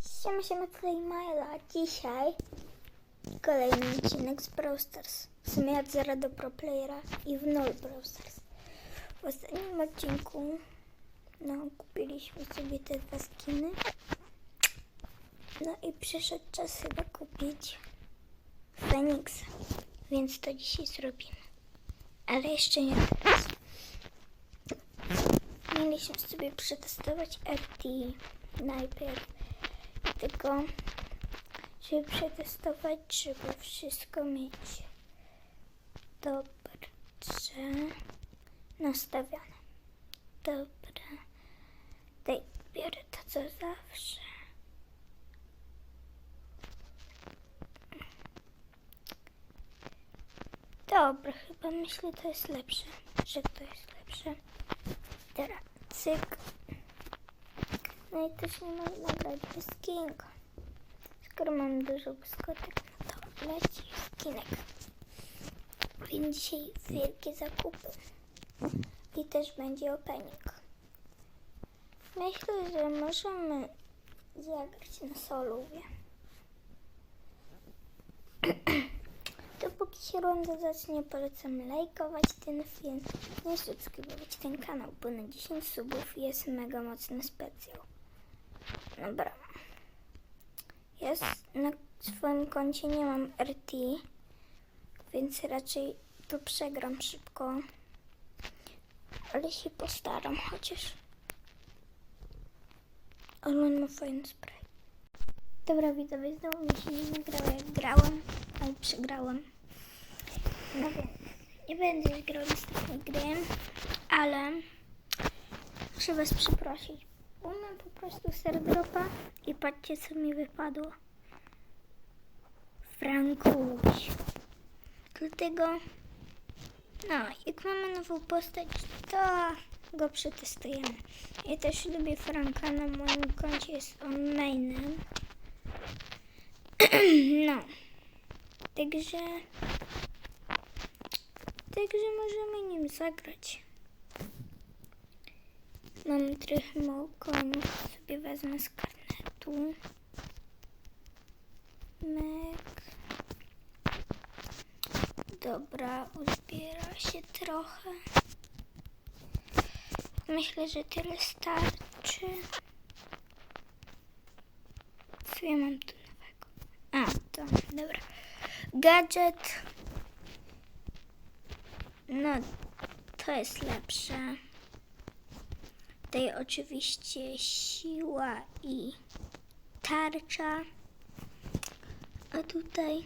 Siema, siema, Majla. Dzisiaj kolejny odcinek z Brawl Stars. W sumie od 0 do Pro Playera i w 0 Brawl Stars. W ostatnim odcinku no, kupiliśmy sobie te dwa skiny. No i przyszedł czas chyba kupić Feniksa. Więc to dzisiaj zrobimy. Ale jeszcze nie teraz. Mieliśmy sobie przetestować RT najpierw. Tylko, żeby przetestować, trzeba wszystko mieć dobrze nastawione. Dobra. Daj, biorę to co zawsze. Dobra, chyba myślę, to jest lepsze, że to jest lepsze. Teraz cyk. No i też nie można grać bez skinka. Skoro mam dużo błyskotek, no to leci skinek. Więc dzisiaj wielkie zakupy. I też będzie opening. Myślę, że możemy zagrać na solowie. Dopóki się runda zacznie, polecam lajkować ten film i subskrybować ten kanał, bo na 10 subów jest mega mocny specjal. Dobra. Ja s- na swoim koncie nie mam RT, więc raczej to przegram szybko. Ale się postaram chociaż. Ale on ma fajny spray. Dobra, widzowie, znowu mi się nie nagrało jak grałam, ale przegrałam. No więc, nie będę już grał następnej gry, ale muszę was przeprosić. Prostu serdropa i patrzcie co mi wypadło. Frankuś. Dlatego, no, jak mamy nową postać, to go przetestujemy. Ja też lubię Franka, na moim koncie jest on mainem. No. Także... Także możemy nim zagrać. Mam trochę mało sobie wezmę z karnetu. Mek. Dobra, uzbiera się trochę. Myślę, że tyle starczy. Co ja mam tu nowego? A, to, dobra. Gadżet. No, to jest lepsze. Tutaj oczywiście siła i tarcza. A tutaj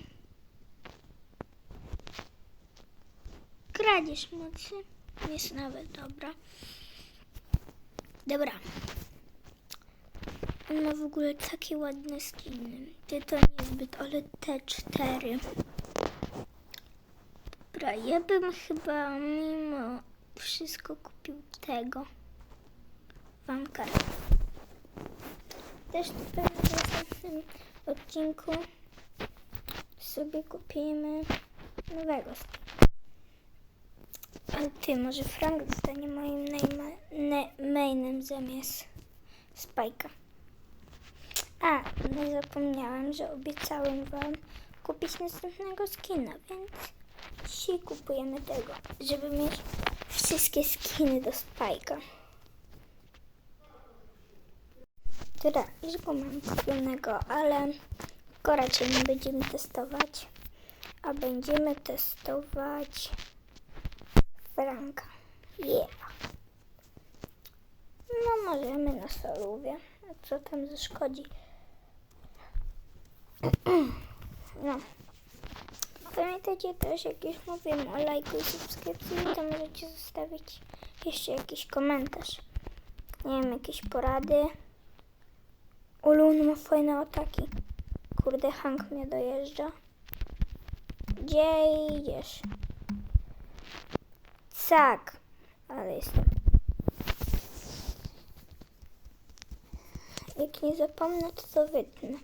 kradzież mocy. Jest nawet dobra. Dobra. On ma w ogóle takie ładne skiny. Ty to niezbyt, ale te cztery. Dobra, ja bym chyba mimo wszystko kupił tego. Wanka. Też w następnym odcinku sobie kupimy nowego. Ale ty, może Frank zostanie moim mainem zamiast Spajka. A, no i że obiecałem wam kupić następnego skina, więc dzisiaj kupujemy tego, żeby mieć wszystkie skiny do Spajka. Go mam kupionego, ale go raczej nie będziemy testować, a będziemy testować Franka. Yeah. No możemy na solówie. Co tam zaszkodzi? No. Pamiętajcie też, jak już mówiłem o lajku i subskrypcji, to możecie zostawić jeszcze jakiś komentarz. Nie wiem, jakieś porady. Ulun ma fajne ataki. Kurde, Hank mnie dojeżdża. Gdzie idziesz? Tak, ale jestem. Jak nie zapomnę, to to wytnę.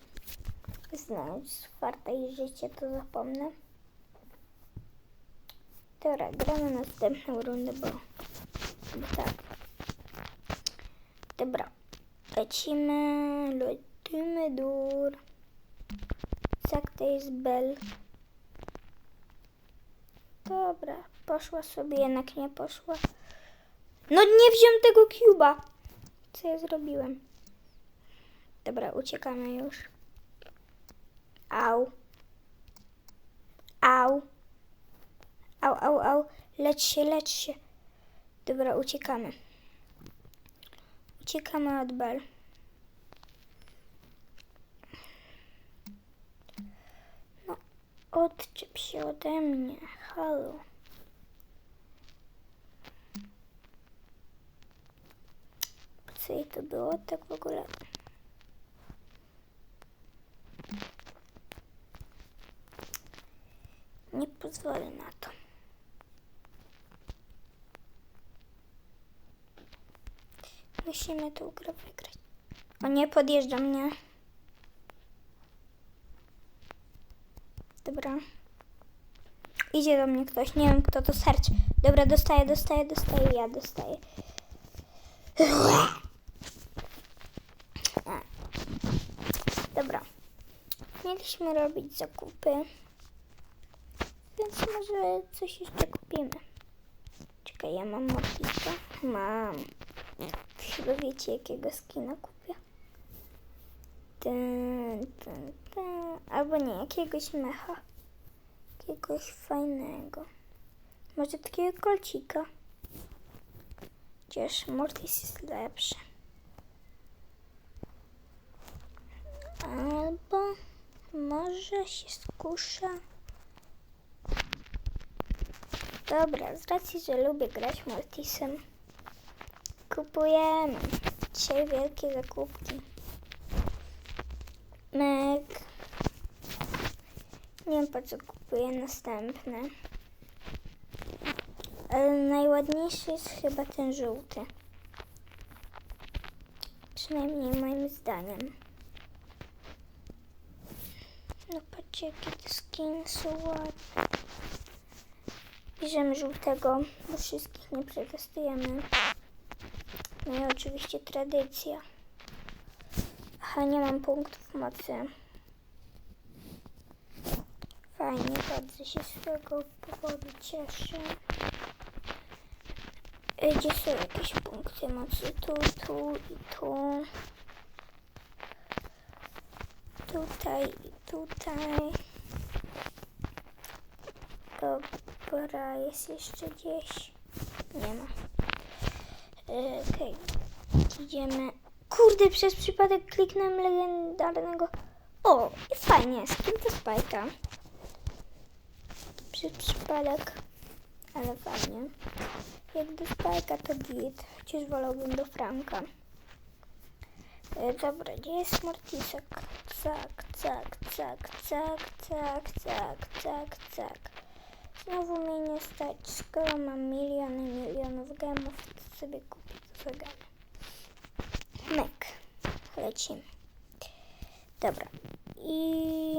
Znając czwarte i życie, to zapomnę. Dobra, gramy następną rundę, bo, bo tak. Dobra, lecimy. Le Dymy dur. Tak, to jest Bell. Dobra, poszła sobie, jednak nie poszła. No nie wziąłem tego cuba. Co ja zrobiłem? Dobra, uciekamy już. Au. Au. Au, au, au. Lecz się, lecz się. Dobra, uciekamy. Uciekamy od Bel. No, odczep się ode mnie. Halo. Co jej to było tak w ogóle? Nie pozwolę na to. Musimy tę grę wygrać. O nie, podjeżdża mnie. Dobra. Idzie do mnie ktoś, nie wiem kto to serc. Dobra, dostaję, dostaję, dostaję, ja dostaję. Dobra. Mieliśmy robić zakupy. Więc może coś jeszcze kupimy. Czekaj, ja mam Mortiska? Mam. Chyba wiecie, jakiego skina kupię. Ten, ten, ten. Albo nie, jakiegoś mecha. Jakiegoś fajnego. Może takiego kolcika. Chociaż Mortis jest lepszy. Albo może się skuszę. Dobra, z racji, że lubię grać Mortisem, kupujemy dzisiaj wielkie zakupki. Myk. Nie wiem po co kupuję następne. Ale najładniejszy jest chyba ten żółty. Przynajmniej moim zdaniem. No patrzcie jakie te skiny są ładne. Bierzemy żółtego, bo wszystkich nie przetestujemy. No i oczywiście tradycja. Aha, nie mam punktów mocy. Fajnie, bardzo się z tego powodu cieszę. E, Gdzie są jakieś punkty mocy? Tu, tu i tu. Tutaj i tutaj. Dobra, jest jeszcze gdzieś. Nie ma. Okej. Idziemy. Kurde, przez przypadek kliknąłem legendarnego. O, i fajnie, z kim to spajka? Przez przypadek, ale fajnie. Jak do spajka to git, chociaż wolałbym do Franka. E, dobra, gdzie jest Mortisek? Cak, cak, cak, cak, cak, cak, cak, cak. Znowu mnie nie stać, skoro mam miliony milionów gemów, sobie kupię co gemy. Myk. Lecimy. Dobra. I...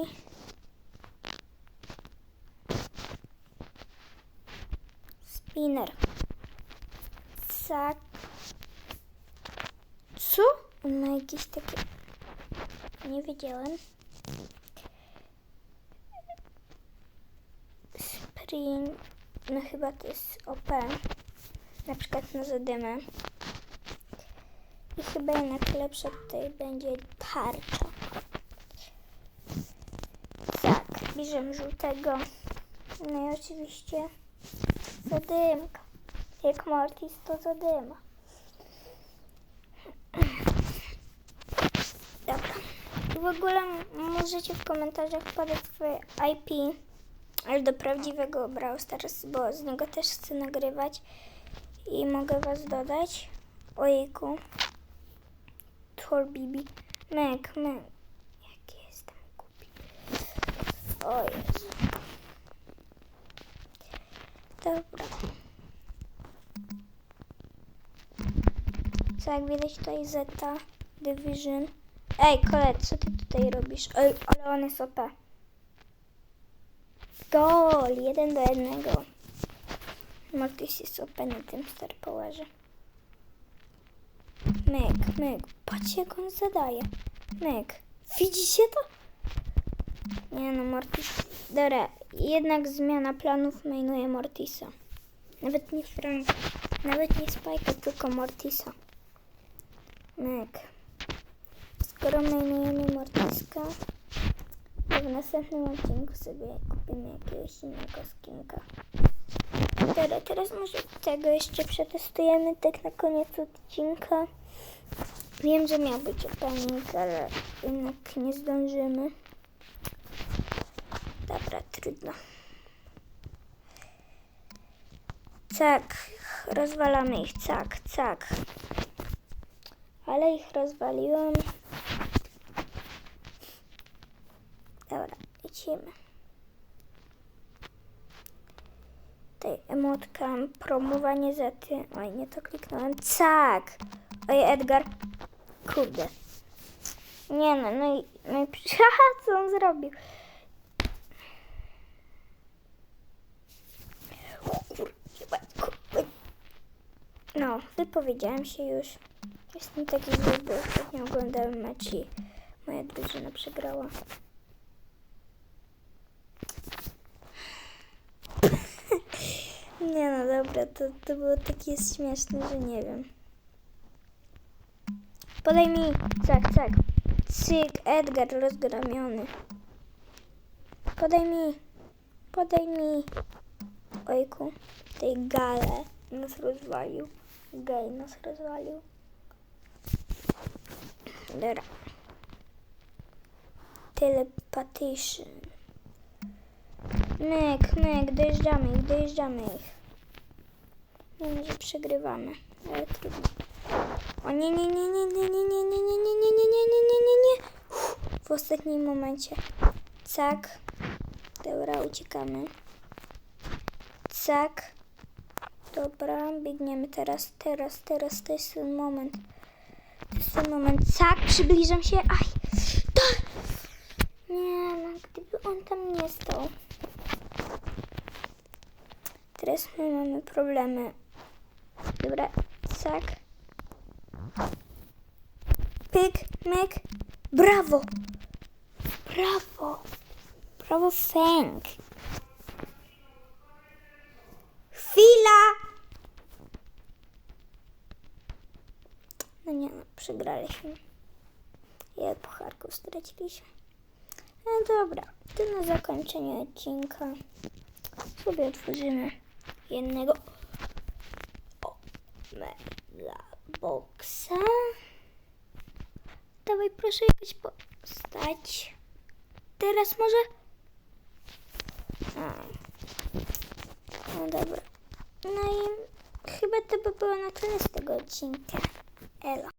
Spinner. Sak. Co? Ma jakieś takie... Nie wiedziałem. Spring. No chyba to jest OP. Na przykład na zadymę. I chyba jednak lepsza tutaj będzie tarcza. Tak, bierzemy żółtego. No i oczywiście zadymka. Jak Mortis to zadyma. Dobra. W ogóle możecie w komentarzach podać swoje IP, ale do prawdziwego Brawl Stars, bo z niego też chcę nagrywać i mogę was dodać. Ojejku. Tor Bibi. Mek, mek. Jaki jestem głupi. O Jezu. Dobra. Co jak widać tutaj Zeta Division. Ej, koledzy, co ty tutaj robisz? Ej, ale on jest OP. Gol, jeden do jednego. Mortis jest OP na tym Star Powerze. Myk, myk. Patrz jak on zadaje. myk. Widzicie to? Nie no, Mortis. Dobra, jednak zmiana planów mainuje Mortisa. Nawet nie Frank, nawet nie Spike'a, tylko Mortisa. Myk. Skoro mainujemy Mortiska, w następnym odcinku sobie kupimy jakiegoś innego skinka. Dobra, teraz może tego jeszcze przetestujemy tak na koniec odcinka. Wiem, że miał być opening, ale jednak nie zdążymy. Dobra, trudno. Cak, rozwalamy ich, cak, cak. Ale ich rozwaliłam. Dobra, lecimy. Tej emotka, promowanie za ty. Oj, nie to kliknąłem. Cak! Oj, Edgar. Kurde. Nie no, no i, no i haha, co on zrobił? No, wypowiedziałem się już. Jestem taki zły, bo ostatnio oglądałem mecz i moja drużyna przegrała. Nie no, dobra, to, to było takie śmieszne, że nie wiem. Podaj mi, cak, cak. Cyk, Edgar rozgramiony. Podaj mi, podaj mi. Ojku, tej gale nas rozwalił. Gej nas rozwalił. Dobra. Telepatyczny. Myk, myk, dojeżdżamy ich, dojeżdżamy ich. Wiem, że przegrywamy, ale trudno. O nie, nie, nie, nie, nie, nie, nie, nie, nie, nie, nie, nie, nie, nie, nie, nie, nie. W ostatnim momencie. Cak. Dobra, uciekamy. Cak. Dobra, biegniemy teraz, teraz, teraz, to jest ten moment. To jest ten moment. Cak, przybliżam się. Aj. Tak. Nie no, gdyby on tam nie stał. Teraz my mamy problemy. Dobra, cak. Pyk, myk. Brawo! Brawo! Brawo, Fęk! Chwila! No nie no, przegraliśmy. Ile pucharków straciliśmy? No dobra, to na zakończenie odcinka sobie otworzymy jednego o, mega boxa. Dawaj proszę jakaś postać. Teraz może? A. No dobra. No i chyba to by było na tyle z tego odcinka. Elo.